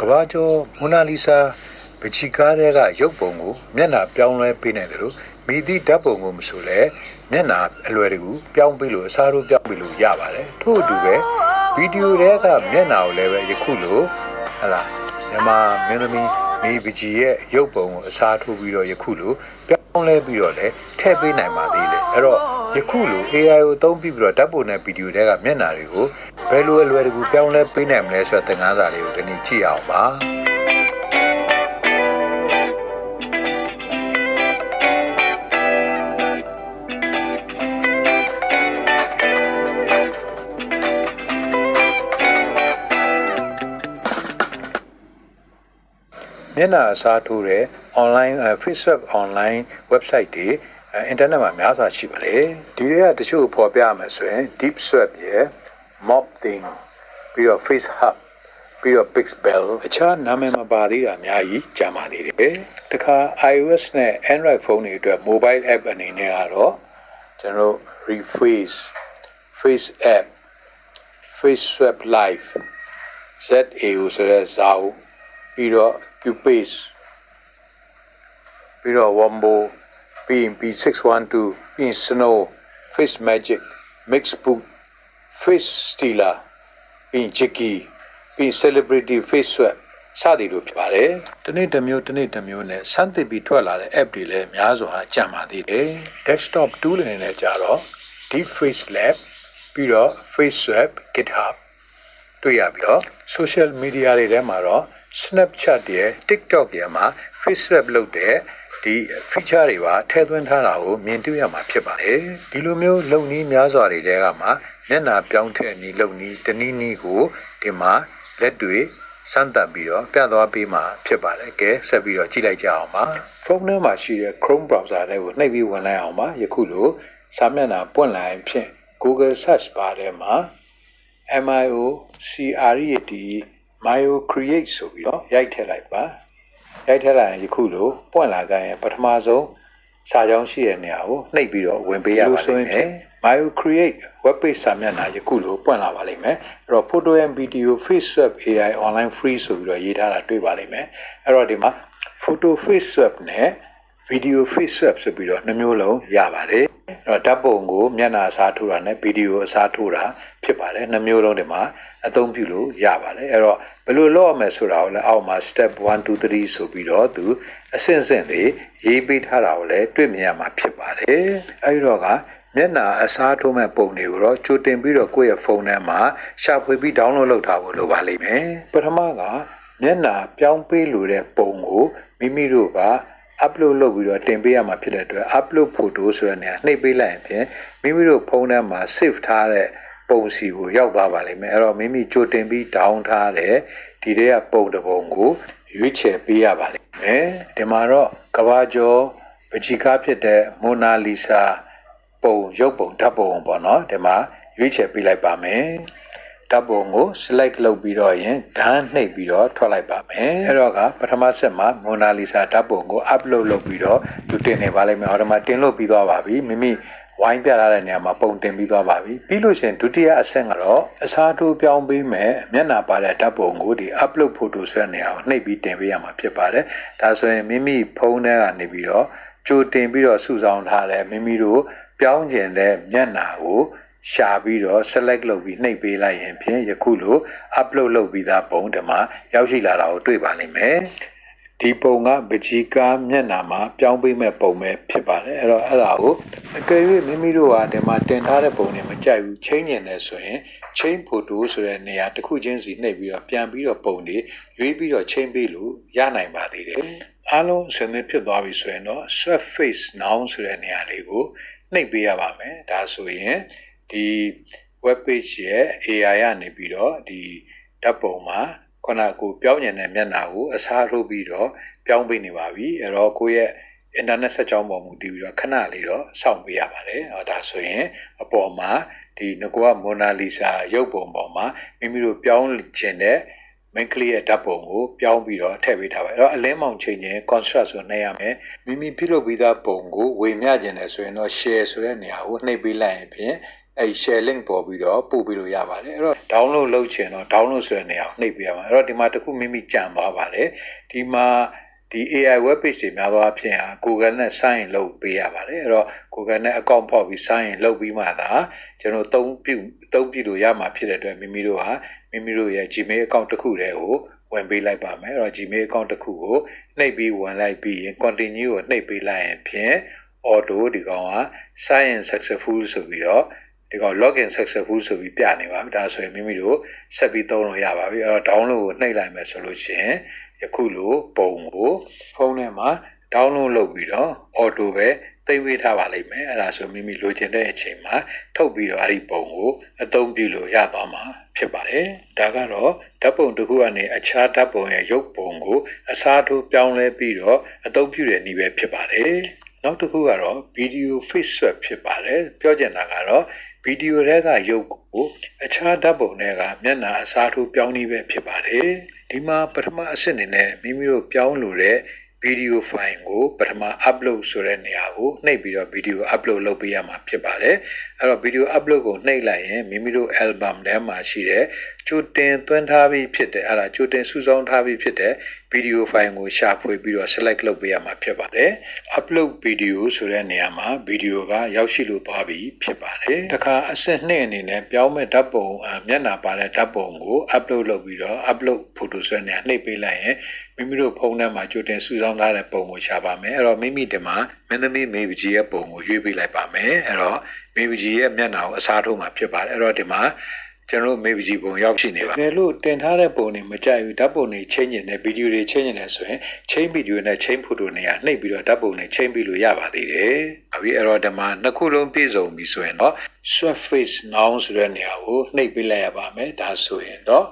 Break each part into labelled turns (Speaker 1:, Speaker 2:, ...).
Speaker 1: ကဘာကျော်မိုနာလီဆာပချီကားတွေကရုပ်ပုံကိုမျက်နှာပြောင်းလဲပေးနိုင်တယ်လို့မိသည့်ဓာတ်ပုံကိုမဆိုလဲမျက်နှာအလွယ်တကူပြောင်းပေးလို့အစားထိုးပြောင်းပေးလို့ရပါတယ်ထို့အတူပဲဗီဒီယိုတွေကမျက်နှာကိုလည်းပဲယခုလိုဟလာမြန်မာမင်းသမီးမိပချီရဲ့ရုပ်ပုံကိုအစားထိုးပြီးတော့ယခုလိုပြောင်းလဲပြီးတော့လည်းထည့်ပေးနိုင်ပါသေးတယ်အဲ့တော့ ယခုလို AI ကိုအသုံးပြုပြီးတော့ဓာတ်ပုံနဲ့ဗီဒီယိုတွေကမျက်နှာတွေကိုဘယ်လိုအလွယ်တကူပြောင်းလဲပေးနိုင်မလဲဆိုတဲ့သင်ခန်းစာလေးကိုဒီနေ့ကြည့်အောင်ပါမျက်နှာအစားထိုးတဲ့ online အဲ Facebook online website တွေ အဲအင်တာနက်မှာများစွာရှိပါလေဒီတွေကတချို့ပေါ်ပြရမယ်ဆိုရင် deep swap ရယ် mob thing ပြီးတော့ face hub ပြီးတော့ pixbel အခြားနာမည်မပါသေးတာအများကြီးကြာပါသေးတယ်တခါ iOS နဲ့ Android ဖုန်းတွေအတွက် mobile app အနေနဲ့ကတော့ကျွန်တော်တို့ reface face app face swap live ZAO ဆိုတဲ့ဇာတ်ပြီးတော့ Cubase ပြီးတော့ Wombo ပြီးရင် P612 ပြီးရင် Snow Face Magic Mixbook Face Stealer ပြီးရင် Jiggy ပြီးရင် Celebrity Face Swap စသည်လိုဖြစ်ပါတယ်။တစ်နေ့တစ်မျိုးတစ်နေ့တစ်မျိုးနဲ့စမ်းသစ်ပြီးထွက်လာတဲ့ app တွေလည်းများစွာကြံပါသေးတယ်။ desktop tool အနေနဲ့ကြတော့ Deep Face Lab ပြီးတော့ Face Swap GitHub တွေ့ရပြီးတော့ social media တွေထဲမှာတော့ Snapchat ရဲ့ TikTok ရဲ့မှာ Facebook လုပ်တဲ့ဒီ feature တွေပါထည့်သွင်းထားတာကိုမြင်တွေ့ရမှာဖြစ်ပါတယ်ဒီလိုမျိုးလုံနည်းများစွာတွေတဲကမှမျက်နှာပြောင်းထည့်နည်းလုံနည်းတနည်းနည်းကိုဒီမှာလက်တွေစမ်းသပ်ပြီးတော့ပြသွားပေးမှာဖြစ်ပါတယ်ကဲဆက်ပြီးတော့ကြည့်လိုက်ကြအောင်ပါဖုန်းထဲမှာရှိတဲ့ Chrome browser တွေကိုနှိပ်ပြီးဝင်လိုက်အောင်ပါယခုလိုစာမျက်နှာပွင့်လာရင်ဖြင့် Google search bar ထဲမှာ MIO CREAT Myo create ဆိုပြီးတော့ရိုက်ထည့်လိုက်ပါရိုက်ထည့်လိုက်ရင်ယခုလိုပွင့်လာကြရင်ပထမဆုံးစာကြောင်းရှိတဲ့နေရာကိုနှိပ်ပြီးတော့ဝင်ပေးရပါလိမ့်မယ် Myo create web page စာမျက်နှာယခုလိုပွင့်လာပါလိမ့်မယ်အဲ့တော့ photo and video face swap AI online free ဆိုပြီးတော့ရေးထားတာတွေ့ပါလိမ့်မယ်အဲ့တော့ဒီမှာ photo face swap နဲ့ video face swap ဆိုပြီးတော့နှမျိုးလုံးရပါတယ်အဲ့တော့ဓာတ်ပုံကိုမျက်နှာအစားထိုးတာနဲ့ဗီဒီယိုအစားထိုးတာဖြစ် ပါတယ်နှမျိုးလုံးဒီမှာအသုံးပြုလို့ရပါတယ်အဲ့တော့ဘယ်လိုလုပ်ရမလဲဆိုတာကိုလည်းအောက်မှာ step 1 2 3ဆိုပြီးတော့သူအဆင့်ဆင့်လေးရေးပေးထားတာကိုလည်းတွေ့မြင်ရမှာဖြစ်ပါတယ်အဲ့တော့ကမျက်နှာအစားထိုးမဲ့ပုံတွေကိုတော့ကြိုတင်ပြီးတော့ကိုယ့်ရဲ့ဖုန်းထဲမှာရှာဖွေပြီး download လုပ်ထားဖို့လိုပါလိမ့်မယ်ပထမကမျက်နှာပြောင်းပေးလို့တဲ့ပုံကိုမိမိတို့က upload လုပ်ပြီးတော့တင်ပေးရမှာဖြစ်တဲ့အတွက် upload photo ဆိုတဲ့နေရာနှိပ်ပေးလိုက်ရင်ဖြင့်မိမိတို့ဖုန်းထဲမှာ save ထားတဲ့ ပုံစီကိုရောက်သွားပါလိမ့်မယ်အဲ့တော့မိမိကြိုတင်ပြီး down ထားတဲ့ဒီတဲ့ကပုံတစ်ပုံကိုရွေးချယ်ပေးရပါလိမ့်မယ်ဒီမှာတော့ကဘာကျော်ပချီကားဖြစ်တဲ့မိုနာလီဆာပုံရုပ်ပုံဓာတ်ပုံပေါ့နော်ဒီမှာရွေးချယ်ပေးလိုက်ပါမယ်ဓာတ်ပုံကို select လုပ်ပြီးတော့ရင်ဒန်းနှိပ်ပြီးတော့ထွက်လိုက်ပါမယ်အဲ့တော့ကပထမဆက်မှာမိုနာလီဆာဓာတ်ပုံကို upload လုပ်ပြီးတော့သူတင်နေပါလိမ့်မယ်ဟောဒီမှာတင်လို့ပြီးသွားပါပြီမိမိ ဝိုင်းပြထားတဲ့နေရာမှာပုံတင်ပြီးသွားပါပြီပြီးလို့ရှိရင်ဒုတိယအဆင့်ကတော့အစားထိုးပြောင်းပေးမယ်မျက်နှာပါတဲ့ဓာတ်ပုံကိုဒီ upload photo ဆွဲနေအောင်နှိပ်ပြီးတင်ပေးရမှာဖြစ်ပါတယ်ဒါဆိုရင်မိမိဖုန်းထဲကနေပြီးတော့ကြိုတင်ပြီးတော့စုဆောင်ထားတဲ့မိမိတို့ပြောင်းကျင်တဲ့မျက်နှာကိုရှာပြီးတော့ select လုပ်ပြီးနှိပ်ပေးလိုက်ရင်ဖြင့်ယခုလို upload လုပ်ပြီးသားပုံဒီမှာရောက်ရှိလာတာကိုတွေ့ပါလိမ့်မယ် ဒီပုံကပကြီးကားမျက်နှာမှာပြောင်းပေးမဲ့ပုံပဲဖြစ်ပါတယ်အဲ့တော့အဲ့ဒါကိုအကယ်၍မိမိတို့ကဒီမှာတင်ထားတဲ့ပုံတွေမကြိုက်ဘူးချိန်ကျင်တယ်ဆိုရင်ချိန်ဖိုတိုဆိုတဲ့နေရာတစ်ခုချင်းစီနှိပ်ပြီးတော့ပြန်ပြီးတော့ပုံတွေရွေးပြီးတော့ချိန်ပေးလို့ရနိုင်ပါသေးတယ်အားလုံးအစနစ်ဖြစ်သွားပြီဆိုရင်တော့ swap face now ဆိုတဲ့နေရာလေးကိုနှိပ်ပေးရပါမယ်ဒါဆိုရင်ဒီ web page ရဲ့ AI ကနေပြီးတော့ဒီဓာတ်ပုံမှာ ခုနကကိုပြောင်းညင်တဲ့မျက်နှာကိုအစားထိုးပြီးတော့ပြောင်းပေးနေပါပြီအဲ့တော့ကိုယ့်ရဲ့ internet ဆက်ကြောင်းပေါ်မူတည်ပြီးတော့ခဏလေးတော့စောင့်ပေးရပါတယ်ဟောဒါဆိုရင်အပေါ်မှာဒီငကောကမိုနာလီဆာရုပ်ပုံပေါ်မှာမိမိတို့ပြောင်းခြင်းတဲ့ main clip ရဲ့ဓာတ်ပုံကိုပြောင်းပြီးတော့ထည့်ပေးထားပါအဲ့တော့အလင်းမောင်ချိန်ချင်း contrast ဆိုနှိပ်ရမယ်မိမိပြုလုပ်ပြီးသားပုံကိုဝေမျှခြင်းတယ်ဆိုရင်တော့ share ဆိုတဲ့နေရာကိုနှိပ်ပေးလိုက်ရင်ဖြင့် အဲ share link ပေါ်ပြီးတော့ပို့ပြီးလို့ရပါတယ်အဲ့တော့ download လုပ်ချင်တော့ download ဆိုတဲ့နေရာကိုနှိပ်ပေးရမှာအဲ့တော့ဒီမှာတစ်ခုမိမိကြံသွားပါတယ်ဒီမှာဒီ AI web page တွေများသောအားဖြင့်ဟာ Google နဲ့ sign in လုပ်ပေးရပါတယ်အဲ့တော့ Google နဲ့ account ဖောက်ပြီး sign in လုပ်ပြီးမှသာကျွန်တော်သုံးပြုသုံးပြုလို့ရမှာဖြစ်တဲ့အတွက်မိမိတို့ဟာမိမိတို့ရဲ့ Gmail account တစ်ခုတည်းကိုဝင်ပေးလိုက်ပါမယ်အဲ့တော့ Gmail account တစ်ခုကိုနှိပ်ပြီးဝင်လိုက်ပြီးရင် continue ကိုနှိပ်ပေးလိုက်ရင်ဖြင့် auto ဒီကောင်က sign in successful ဆိုပြီးတော့ ဒီကောင် login successful ဆိုပြီးပြနေပါပြီဒါဆိုရင်မိမိတို့ဆက်ပြီးသုံးလို့ရပါပြီအဲ့တော့ download ကိုနှိပ်လိုက်မယ်ဆိုလို့ရှိရင်ယခုလိုပုံကိုဖုန်းထဲမှာ download လုပ်ပြီးတော့ auto ပဲသိမ်းပေးထားပါလိမ့်မယ်အဲ့ဒါဆိုမိမိလိုချင်တဲ့အချိန်မှာထုတ်ပြီးတော့အဲ့ဒီပုံကိုအသုံးပြုလို့ရသွားမှာဖြစ်ပါတယ်ဒါကတော့ဓာတ်ပုံတစ်ခုကနေအခြားဓာတ်ပုံရဲ့ရုပ်ပုံကိုအစားထိုးပြောင်းလဲပြီးတော့အသုံးပြုတဲ့နည်းပဲဖြစ်ပါတယ်နောက်တစ်ခုကတော့ video face swap ဖြစ်ပါတယ်ပြောချင်တာကတော့ဗီ ဒီယိုတွေကရုပ်ကိုအခြားဓာတ်ပုံတွေကမျက်နှာအစားထိုးပြောင်းနည်းပဲဖြစ်ပါတယ်ဒီမှာပထမအဆင့်အနေနဲ့မိမိတို့ပြောင်းလို့တဲ့ဗီဒီယိုဖိုင်ကိုပထမ upload ဆိုတဲ့နေရာကိုနှိပ်ပြီးတော့ဗီဒီယို upload လုပ်ပေးရမှာဖြစ်ပါတယ်အဲ့တော့ဗီဒီယို upload ကိုနှိပ်လိုက်ရင်မိမိတို့ album ထဲမှာရှိတဲ့ကြိုတင်သွင်းထားပြီးဖြစ်တဲ့အဲ့ဒါကြိုတင်စုဆောင်းထားပြီးဖြစ်တဲ့ ဗီဒီယိုဖိုင်ကိုရှာဖွေပြီးတော့ select လုပ်ပေးရမှာဖြစ်ပါတယ် upload video ဆိုတဲ့နေရာမှာဗီဒီယိုကရောက်ရှိလို့သွားပြီဖြစ်ပါတယ်တခါအဆင့်2အနေနဲ့ပြောင်းမဲ့ဓာတ်ပုံအမျက်နှာပါတဲ့ဓာတ်ပုံကို upload လုပ်ပြီးတော့ upload photo ဆိုတဲ့နေရာနှိပ်ပေးလိုက်ရင်မိမိတို့ဖုန်းထဲမှာကြိုတင်စုဆောင်းထားတဲ့ပုံကိုရှာပါမယ်အဲ့တော့မိမိဒီမှာမင်းသမီးမေပကြီးရဲ့ပုံကိုရွေးပေးလိုက်ပါမယ်အဲ့တော့မေပကြီးရဲ့မျက်နှာကိုအစားထိုးမှာဖြစ်ပါတယ်အဲ့တော့ဒီမှာ ကျွန်တော်မေပကြီးပုံရောက်ရှိနေပါတယ်လို့တင်ထားတဲ့ပုံတွေမကြိုက်ဘူးဓာတ်ပုံတွေချိန်နေတယ်ဗီဒီယိုတွေချိန်နေတယ်ဆိုရင်ချိန်ဗီဒီယိုနဲ့ချိန်ဖိုတိုနေရာနှိပ်ပြီးတော့ဓာတ်ပုံတွေချိန်ပြီးလို့ရပါသေးတယ်။အပြီးအဲ့တော့ဒီမှာနှစ်ခုလုံးပြည့်စုံပြီဆိုရင်တော့ swap face now ဆိုတဲ့နေရာကိုနှိပ်ပေးလိုက်ရပါမယ်ဒါဆိုရင်တော့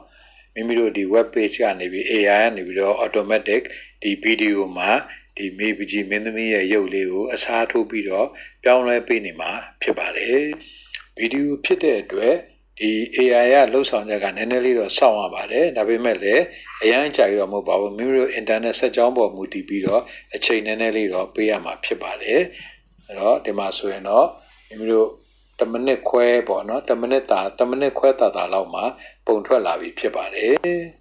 Speaker 1: မိမိတို့ဒီ web page ကနေပြီး AI ကနေပြီးတော့ automatic ဒီဗီဒီယိုမှာဒီမေပကြီးမင်းသမီးရဲ့ရုပ်လေးကိုအစားထိုးပြီးတော့ပြောင်းလဲပေးနေမှာဖြစ်ပါတယ်ဗီဒီယိုဖြစ်တဲ့အတွက် ဒီ AI ကလှုပ်ဆောင်ချက်ကနည်းနည်းလေးတော့စောင့်ရပါတယ်ဒါပေမဲ့လည်းအရင်ကြာရတော့မဟုတ်ပါဘူးမိမိတို့ internet ဆက်ကြောင်းပေါ်မူတည်ပြီးတော့အချိန်နည်းနည်းလေးတော့ပေးရမှာဖြစ်ပါတယ်အဲ့တော့ဒီမှာဆိုရင်တော့မိမိတို့တမနစ်ခွဲပေါ့နော်တမနစ်တာတမနစ်ခွဲတာတာလောက်မှာပုံထွက်လာပြီဖြစ်ပါတယ်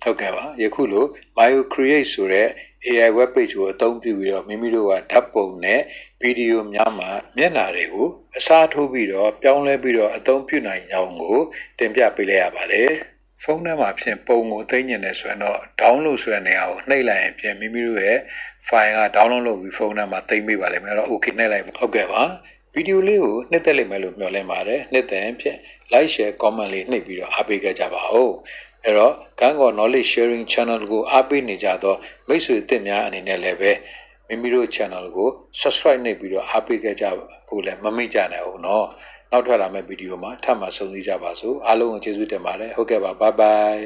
Speaker 1: ဟုတ်ကဲ့ပါယခုလို Bio Create ဆိုတဲ့ AI web page ကိုအသုံးပြုပြီးတော့မိမိတို့ကဓာတ်ပုံနဲ့ ဗီဒီယိုများမှာမျက်နှာတွေကိုအစားထိုးပြီးတော့ပြောင်းလဲပြီးတော့အသုံးပြုနိုင်ကြောင်းကိုတင်ပြပေးလိုက်ရပါတယ်။ဖုန်းထဲမှာဖြင့်ပုံကိုသိမ်းကျင်တယ်ဆိုရင်တော့ download ဆိုတဲ့နေရာကိုနှိပ်လိုက်ရင်ဖြင့်မိမိတို့ရဲ့ file က download လုပ်ပြီးဖုန်းထဲမှာသိမ်းပေးပါလိမ့်မယ်။အဲ့တော့ okay နှိပ်လိုက်ပါဟုတ်ကဲ့ပါ။ဗီဒီယိုလေးကိုနှစ်သက်လိမ့်မယ်လို့မျှော်လင့်ပါတယ်။နှစ်သက်ရင်ဖြင့် like share comment လေးနှိပ်ပြီးတော့အားပေးခဲ့ကြပါဦး။အဲ့တော့ကန်းကော knowledge sharing channel ကိုအားပေးနေကြတော့မိတ်ဆွေအသစ်များအနေနဲ့လည်းပဲ မိမိတို့ channel ကို subscribe နှိပ်ပြီးတော့အားပေးခဲ့ကြဖို့လည်းမမေ့ကြနိုင်ဘူးเนาะနောက်ထွက်လာမယ့်ဗီဒီယိုမှာထပ်မံဆုံစည်းကြပါစို့အားလုံးကိုကျေးဇူးတင်ပါတယ်ဟုတ်ကဲ့ပါ bye bye